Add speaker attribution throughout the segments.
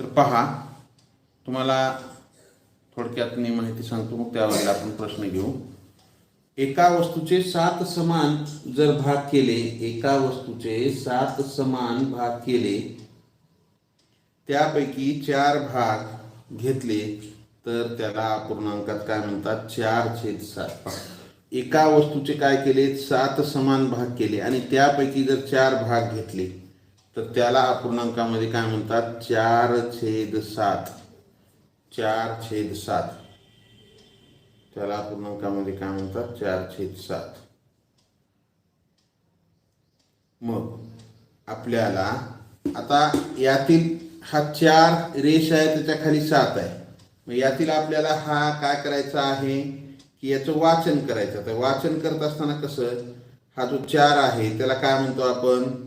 Speaker 1: तर पहा तुम्हाला थोडक्यात मी माहिती सांगतो मग त्यावर आपण प्रश्न घेऊ. एका वस्तूचे सात समान जर भाग केले एका वस्तूचे सात समान भाग केले त्यापैकी चार भाग घेतले तर त्याला पूर्णांकात काय म्हणतात? चार छेद सात. एका वस्तूचे काय केले? सात समान भाग केले आणि त्यापैकी जर चार भाग घेतले तर त्याला अपूर्णांकामध्ये काय म्हणतात? चार छेद सात. चार छेद सात. त्याला अपूर्णांकामध्ये काय म्हणतात? चार छेद सात. मग आपल्याला आता यातील हा चार रेष आहे त्याच्याखाली सात आहे. मग यातील आपल्याला हा काय करायचा आहे? की याचं वाचन करायचं. तर वाचन करत असताना कसं? हा जो चार आहे त्याला काय म्हणतो आपण?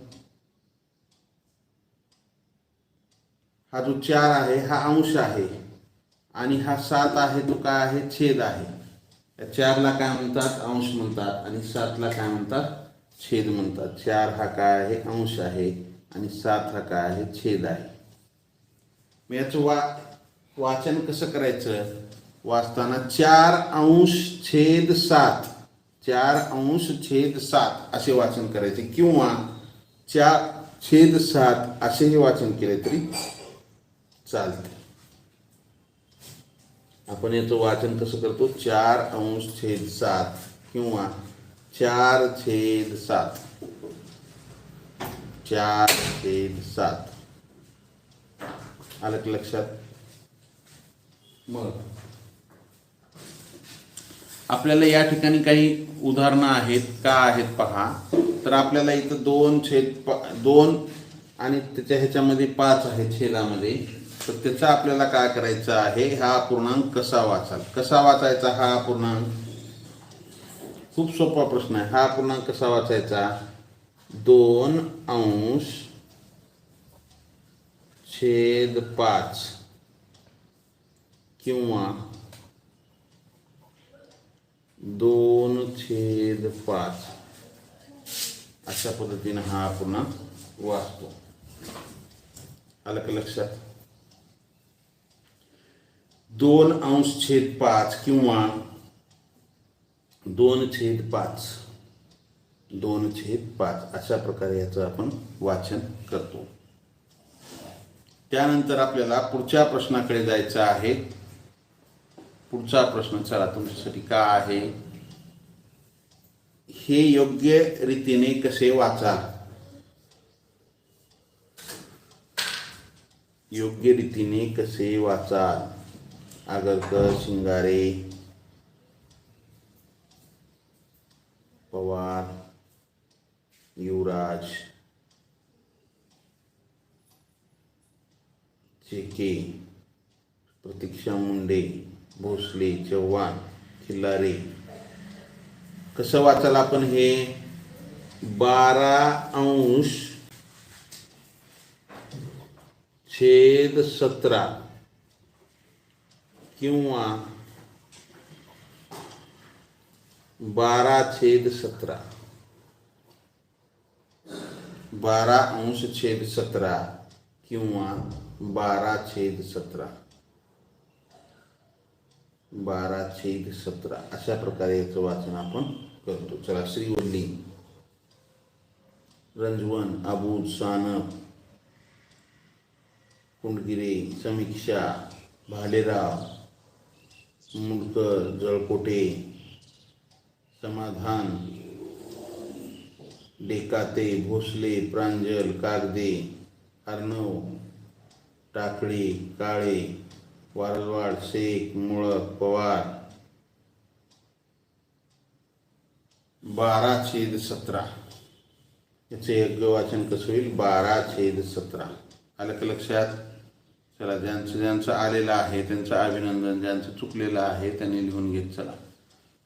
Speaker 1: हा जो चार आहे हा अंश आहे आणि हा सात आहे तो काय आहे? छेद आहे. या चारला काय म्हणतात? अंश म्हणतात आणि सातला काय म्हणतात? छेद म्हणतात. चार हा काय आहे? अंश आहे आणि सात हा काय आहे? छेद आहे. मग याचं वा वाचन कसं करायचं? वाचताना चार अंश छेद सात. चार अंश छेद सात असे वाचन करायचे किंवा चार छेद सात असेही वाचन केले तरी चालते. आपण याचं वाचन कसं करतो? चार अंश छेद सात किंवा चार छेद सात. चार छेद सात. आलं की लक्षात? मग. आपल्याला या ठिकाणी काही उदाहरणं आहेत का आहेत पहा. तर आपल्याला इथं दोन छेद दोन आणि त्याच्या ह्याच्यामध्ये पाच आहे छेदामध्ये. तर त्याचा आपल्याला काय करायचं आहे? हा पूर्णांक कसा वाचाल? कसा वाचायचा हा पूर्णांक? खूप सोपा प्रश्न आहे. हा पूर्णांक कसा वाचायचा? दोन अंश छेद पाच किंवा दोन छेद पाच अशा पद्धतीने हा पुन्हा वाचतो. आलं का लक्षात? दोन अंश छेद पाच किंवा दोन छेद पाच. दोन छेद पाच. अशा प्रकारे याचं आपण वाचन करतो. त्यानंतर आपल्याला पुढच्या प्रश्नाकडे जायचं आहे. पुढचा प्रश्न चला तुमच्यासाठी का आहे? हे योग्य रीतीने कसे वाचा योग्य रीतीने कसे वाचाल? आगरकर शिंगारे. पवार युवराज. चेके प्रतीक्षा मुंडे भोसले चव्हाण खिल्लारे. कसं वाचाल आपण हे? बारा अंश छेद सतरा. किंवा बारा छेद सतरा बारा अंश छेद सतरा किंवा बारा छेद सत्रह। बारा छेद सतरा अशा प्रकारे वाचन आपण करतो. चला श्रीवल्ली रंजवन अबूज सानप, कुंडगिरे, समीक्षा, भालेराव मुंडकर जळकोटे समाधान डेकाते भोसले प्रांजल कागदे अर्णव टाकळे काळे वारलवाड शेख मुळक पवार बारा छेद सतरा. याचे योग्य वाचन कसं होईल? बारा छेद सतरा. आलं का लक्षात? चला ज्यांचं ज्यांचं आलेलं आहे त्यांचं अभिनंदन ज्यांचं चुकलेलं आहे त्यांनी लिहून घेत चला.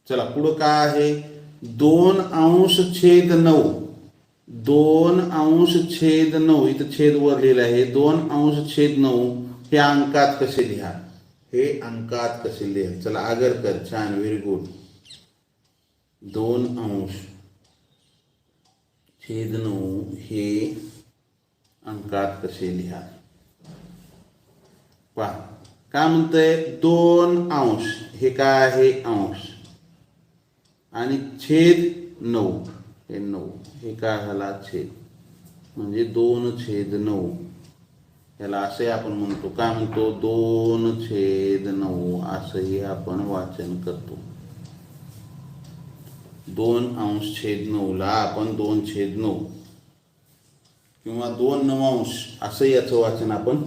Speaker 1: चला पुढं काय आहे? दोन अंश छेद नऊ. दोन अंश छेद नऊ इथं छेद वर लिहिलं आहे. दोन अंश छेद नऊ हे अंकात कसे लिहा? हे अंकात कसे लिहा? चला आगरकर छान व्हेरी गुड दोन अंश छेद नऊ हे अंकात कसे लिहा? पहा काय म्हणतंय? दोन अंश. हे काय आहे? अंश. आणि छेद नऊ. हे नऊ. हे काय झाला? छेद. म्हणजे दोन छेद नऊ. याला असे आपण म्हणतो. काय म्हणतो? दोन छेद नऊ. असंही आपण वाचन करतो. दोन अंश छेद नऊला आपण दोन छेद नऊ. किंवा दोन नवांश असं याचं वाचन आपण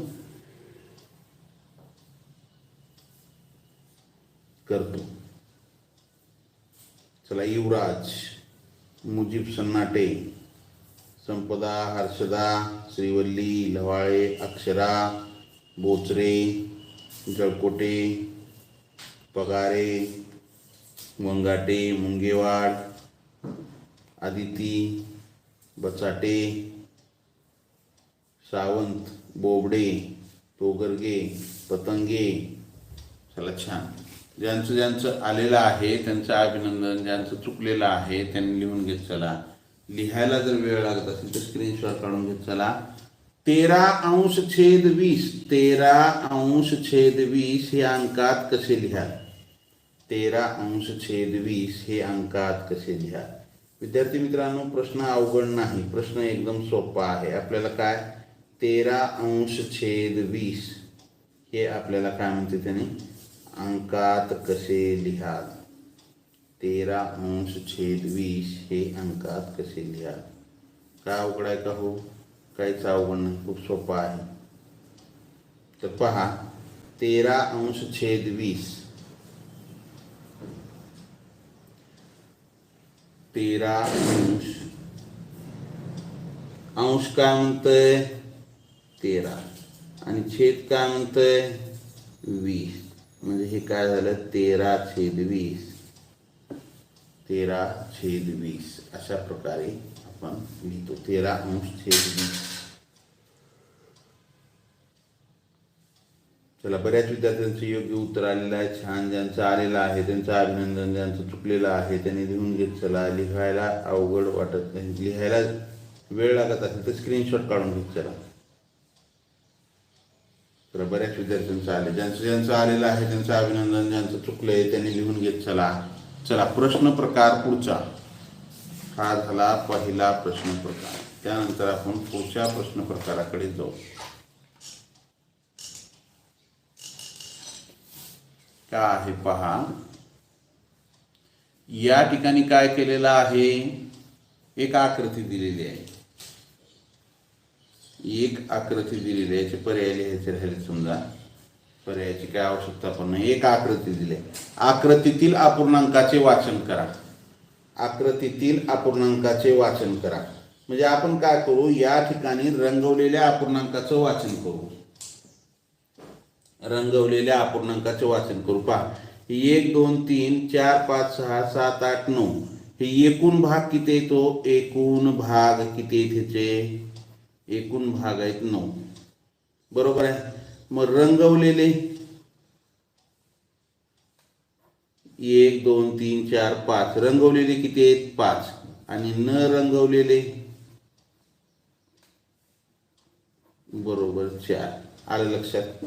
Speaker 1: करतो चला युवराज मुजीब सन्नाटे संपदा हर्षदा श्रीवल्ली लवाळे अक्षरा बोचरे जळकोटे पगारे वंगाटे मुंगेवाड आदिती बचाटे सावंत बोबडे तोगरगे पतंगे चला छान. ज्यांचं ज्यांचं आलेलं आहे त्यांचं अभिनंदन ज्यांचं चुकलेलं आहे त्यांनी लिहून घेत चला. लिहायला जर वेळ लागत असेल तर स्क्रीनशॉट काढून घेत चला. तेरा अंश छेद वीस. तेरा अंश छेद वीस हे अंकात कसे लिहाल? तेरा अंश छेद वीस हे अंकात कसे लिहा विद्यार्थी मित्रांनो प्रश्न अवघड नाही. प्रश्न एकदम सोपा आहे. आपल्याला काय? तेरा अंश छेद वीस. हे आपल्याला काय म्हणते त्याने? अंकात कसे लिहाल? तेरा अंश छेद वीस हे अंकात कसे लिहाल? काय अवघड आहे का हो? काहीच अवघड नाही खूप सोपा आहे. तर पहा तेरा अंश छेद वीस. तेरा अंश. अंश काय म्हणतंय? तेरा. आणि छेद काय म्हणतंय? वीस. म्हणजे हे काय झालं? तेरा छेद वीस. तेरा छेद वीस. अशा प्रकारे आपण लिहितो. तेरा अंश छेद वीस. चला बऱ्याच विद्यार्थ्यांचं योग्य उत्तर आलेलं आहे. छान ज्यांचं आलेलं आहे त्यांचं अभिनंदन ज्यांचं चुकलेलं आहे त्यांनी लिहून घेत चला. लिहायला अवघड वाटत नाही. लिहायला वेळ लागत असेल तर स्क्रीनशॉट काढून घेत चला. तर बऱ्याच विद्यार्थ्यांचं आले. ज्यांचं ज्यांचं आलेलं आहे त्यांचं अभिनंदन ज्यांचं चुकलं आहे त्यांनी लिहून घेत चला. चला प्रश्न प्रकार पुढचा. हा झाला पहिला प्रश्न प्रकार. त्यानंतर आपण पुढच्या प्रश्न प्रकाराकडे जाऊ. काय आहे पहा. या ठिकाणी काय केलेलं आहे? एक आकृती दिलेली आहे. एक आकृती दिलेली आहे याचे पर्याय लिहायचे राहिले समजा. पर्यायाची काय आवश्यकता पण नाही. एक आकृती दिली. आहे. आकृतीतील अपूर्णांकाचे वाचन करा. आकृतीतील अपूर्णांकाचे वाचन करा. म्हणजे आपण काय करू? या ठिकाणी रंगवलेल्या अपूर्णांकाचं वाचन करू. रंगवलेल्या अपूर्णांकाचे वाचन करू. पहा. एक दोन तीन चार पाच सहा सात आठ नऊ. हे एकूण भाग किती येतो? एकूण भाग किती आहेत ह्याचे एकूण भाग आहेत नऊ. बरोबर आहे? मग रंगवलेले एक दोन तीन चार पाच. रंगवलेले किती आहेत? पाच. आणि न रंगवलेले? बरोबर चार. आलं लक्षात?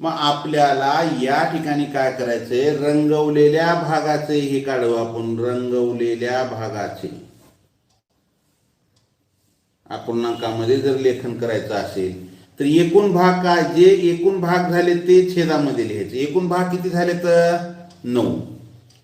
Speaker 1: मग आपल्याला या ठिकाणी काय करायचंय? रंगवलेल्या भागाचे हे काढू आपण. रंगवलेल्या भागाचे. अपूर्णांकामध्ये जर लेखन करायचं असेल तर एकूण भाग काय? जे एकूण भाग झाले ते छेदामध्ये लिहायचे. एकूण भाग किती झाले तर? नऊ.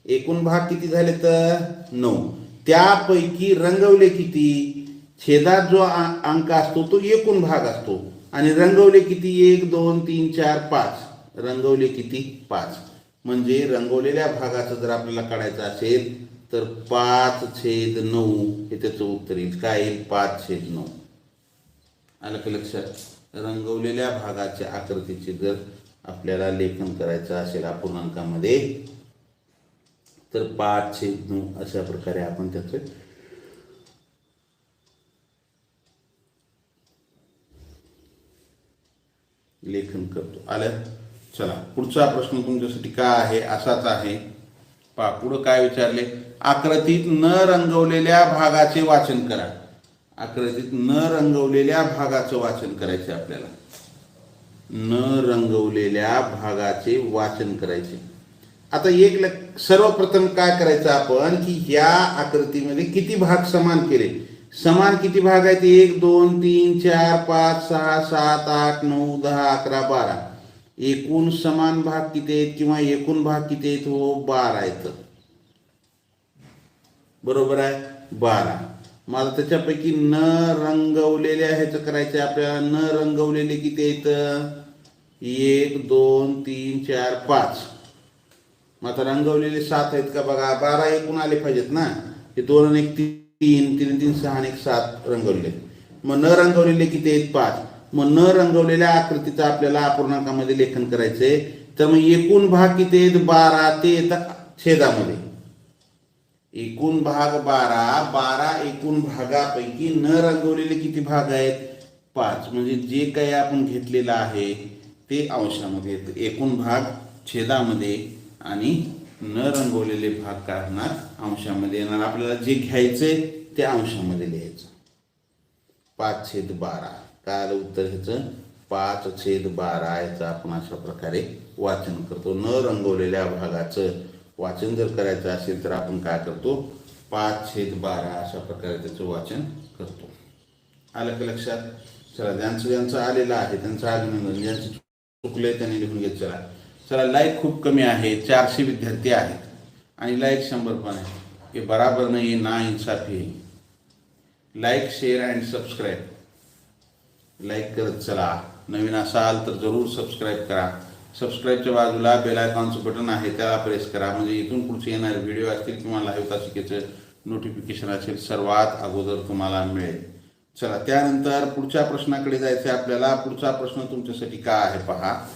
Speaker 1: एकूण भाग किती झाले तर? नऊ. त्यापैकी रंगवले किती? छेदात जो अंक असतो तो एकूण भाग असतो. आणि रंगवले किती? एक दोन तीन चार पाच. रंगवले किती? पाच. म्हणजे रंगवलेल्या भागाचं जर आपल्याला काढायचं असेल तर पाच छेद नऊ हे त्याचं उत्तर येईल. काय येईल? पाच छेद नऊ. आलं का लक्षात? रंगवलेल्या भागाच्या आकृतीचे जर आपल्याला लेखन करायचं असेल अपूर्णांकामध्ये तर पाच छेद नऊ अशा प्रकारे आपण त्याचं लेखन करतो. आलं? चला. पुढचा प्रश्न तुमच्यासाठी काय आहे? असाच आहे. पा पुढं काय विचारले? आकृतीत न रंगवलेल्या भागाचे वाचन करा. आकृतीत न रंगवलेल्या भागाचं वाचन करायचे आपल्याला. न रंगवलेल्या भागाचे वाचन करायचे आता एक ल सर्वप्रथम काय करायचं आपण की या आकृतीमध्ये किती भाग समान केले? समान किती भाग आहेत? एक दोन तीन चार पाच सहा सात आठ नऊ दहा अकरा बारा. एकूण समान भाग किती आहेत किंवा एकूण भाग किती आहेत? हो बारा आहेत. बरोबर आहे? बारा. मला त्याच्यापैकी न रंगवलेले ह्याचं करायचं आपल्याला न रंगवलेले किती आहेत? एक दोन तीन चार पाच. मग आता रंगवलेले सात आहेत का बघा? बारा एकूण आले पाहिजेत ना? हे दोन आणि एक तीन तीन तीन सहा आणि एक सात रंगवले. मग न रंगवलेले किती आहेत? पाच. मग न रंगवलेल्या आकृतीचं आपल्याला अपूर्णांकामध्ये लेखन करायचंय. तर मग एकूण भाग किती आहेत? बारा. ते येतात छेदामध्ये. एकूण भाग बारा बारा एकूण भागापैकी न रंगवलेले किती भाग आहेत? पाच. म्हणजे जे काही आपण घेतलेलं आहे ते अंशामध्ये येतं एकूण भाग छेदामध्ये आणि न रंगवलेले भाग काढणार अंशामध्ये येणार. आपल्याला जे घ्यायचंय ते अंशामध्ये लिहायचं. पाच छेद बारा. काय आलं उत्तर ह्याचं? पाच छेद बारा याचं आपण अशा प्रकारे वाचन करतो. न रंगवलेल्या भागाचं वाचन जर करायचं असेल तर आपण काय करतो? पाच छेद बारा अशा प्रकारे त्याचं वाचन करतो. आलं का लक्षात? चला ज्यांचं ज्यांचं आलेलं आहे त्यांचं अभिनंदन ज्यांचं चुकलंय त्यांनी लिहून घेत चला. चला लाईक खूप कमी आहे. चारशे विद्यार्थी आहेत. आणि लाईक शंभर पण आहे हे बराबर नाही ना इन्साफी आहे. Like share and subscribe like करत चला. नवीन असाल तर जरूर सबस्क्राईब करा. सबस्क्राईबच्या बाजूला बेल आयकॉनचं बटन आहे त्याला प्रेस करा. म्हणजे इथून पुढचे येणारे व्हिडिओ असतील किंवा लाईव्ह तासिकेचं नोटिफिकेशन असेल सर्वात अगोदर तुम्हाला मिळेल. चला त्यानंतर पुढच्या प्रश्नाकडे जायचं आपल्याला. पुढचा प्रश्न तुमच्यासाठी काय आहे पहा.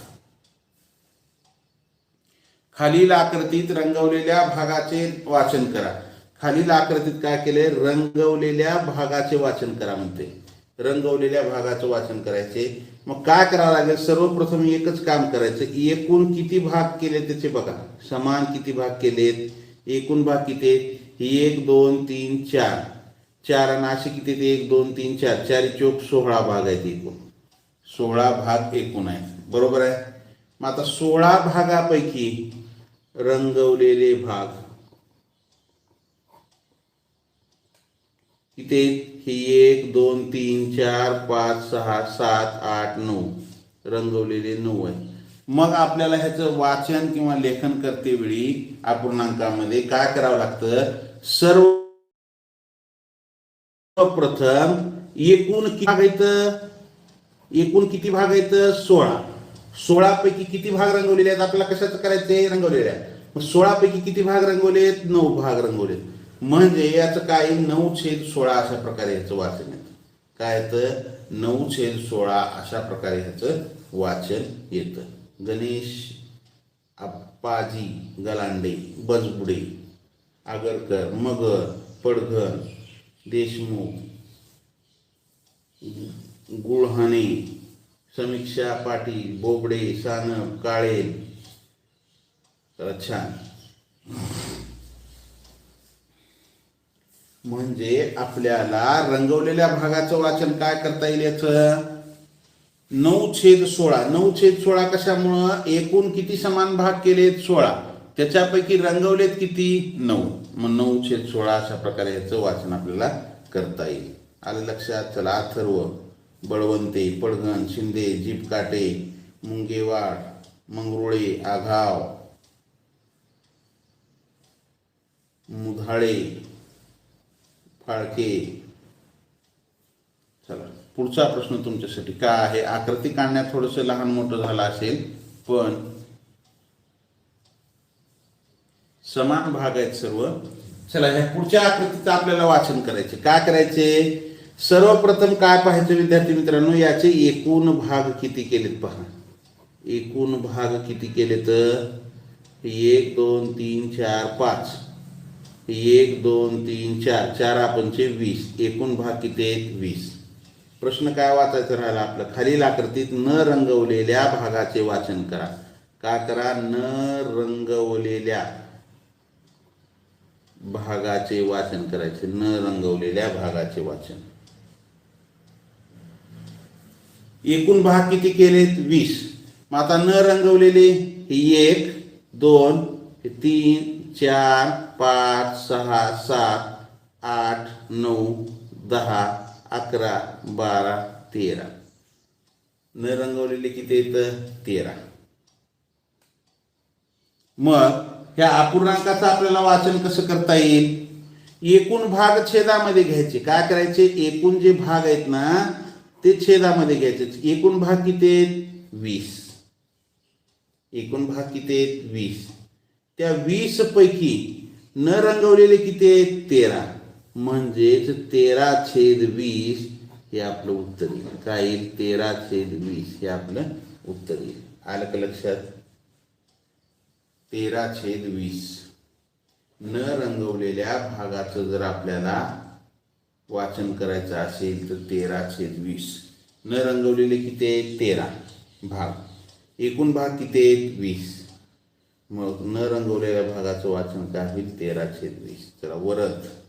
Speaker 1: खालील आकृतीत रंगवलेल्या भागाचे वाचन करा. खालील आकृतीत काय केले रंगवलेल्या भागाचे वाचन करा म्हणते. रंगवलेल्या भागाचं वाचन करायचे. मग काय करावं लागेल? सर्वप्रथम एकच काम करायचं. एकूण किती भाग केले त्याचे बघा. समान किती भाग केलेत? एकूण भाग किती आहेत? एक दोन तीन चार. चार आणि असे किती आहेत? एक दोन तीन चार. चार चौक सोळा भाग आहेत एकूण. सोळा भाग एकूण आहेत. बरोबर आहे? मग आता सोळा भागापैकी रंगवलेले भाग किती हे एक दोन तीन चार पाच सहा सात आठ नऊ. रंगवलेले नऊ आहे. मग आपल्याला ह्याचं वाचन किंवा लेखन करते वेळी अपूर्णांकामध्ये काय करावं लागतं? सर्व प्रथम एकूण किती भाग येत एकूण किती भाग आहेत? सोळा. सोळा पैकी किती भाग रंगवलेले आहेत? आपल्याला कशाचं करायचं रंगवलेले आहे सोळा पैकी किती भाग रंगवले आहेत नऊ भाग रंगवलेत. म्हणजे याचं काय नऊ छेद सोळा अशा प्रकारे याचं वाचन येतं. काय येतं? नऊ छेद सोळा अशा प्रकारे ह्याचं वाचन येतं. गणेश आप्पाजी गलांडे बजबुडे आगरकर मगर पडघर देशमुख गुळहाणे समीक्षा पाटील बोबडे सानप काळे. तर छान. म्हणजे आपल्याला रंगवलेल्या भागाचं वाचन काय करता येईल याचं? नऊ छेद सोळा. नऊ छेद सोळा कशामुळं? एकूण किती समान भाग केलेत? सोळा. त्याच्यापैकी रंगवलेत किती? नऊ. मग नऊ छेद सोळा अशा प्रकारे याचं वाचन आपल्याला करता येईल. आलं लक्षात? चला अथर्व बळवंते पडगण शिंदे जीपकाटे मुंगेवाड मंगरुळे आघाव मुधाळे फाळके चला पुढचा प्रश्न तुमच्यासाठी काय आहे? आकृती काढण्यात थोडंसं लहान मोठं झालं असेल पण समान भाग आहेत सर्व. चला ह्या पुढच्या आकृतीचं आपल्याला वाचन करायचे. काय करायचे? सर्वप्रथम काय पाहायचं विद्यार्थी मित्रांनो? याचे एकूण भाग किती केलेत पहा. एकूण भाग किती केलेत? एक दोन तीन चार पाच. एक दोन तीन चार चार पंचे वीस एकूण भाग किती आहेत? वीस. प्रश्न काय वाचायचा राहिला आपलं? खालील आकृतीत न रंगवलेल्या भागाचे वाचन करा. का करा? न रंगवलेल्या भागाचे वाचन करायचे. न रंगवलेल्या भागाचे वाचन. एकूण भाग किती केलेत? वीस. मग आता न रंगवलेले हे एक दोन तीन चार पाच सहा सात आठ नऊ दहा अकरा बारा तेरा. न रंगवलेले किती येतं तेरा. मग ह्या अपूर्णांकाचं आपल्याला वाचन कसं करता येईल? एकूण भाग छेदामध्ये घ्यायचे. काय करायचे? एकूण जे भाग आहेत ना ते छेदामध्ये घ्यायचे. एकूण भाग किती आहेत? वीस. एकूण भाग किती आहेत? वीस. त्या वीस पैकी न रंगवलेले किती आहेत? तेरा. म्हणजेच तेरा छेद वीस हे आपलं उत्तर येईल. काय येईल? तेरा छेद वीस हे आपलं उत्तर येईल. आलं का लक्षात? तेरा छेद वीस. न रंगवलेल्या भागाचं जर आपल्याला वाचन करायचं असेल तर तेरा छेद वीस. न रंगवलेले किती आहेत? तेरा भाग. एकूण भाग किती आहेत? वीस. मग न रंगवलेल्या भागाचं वाचन काय होईल? तेरा छेद वीस. चला वरद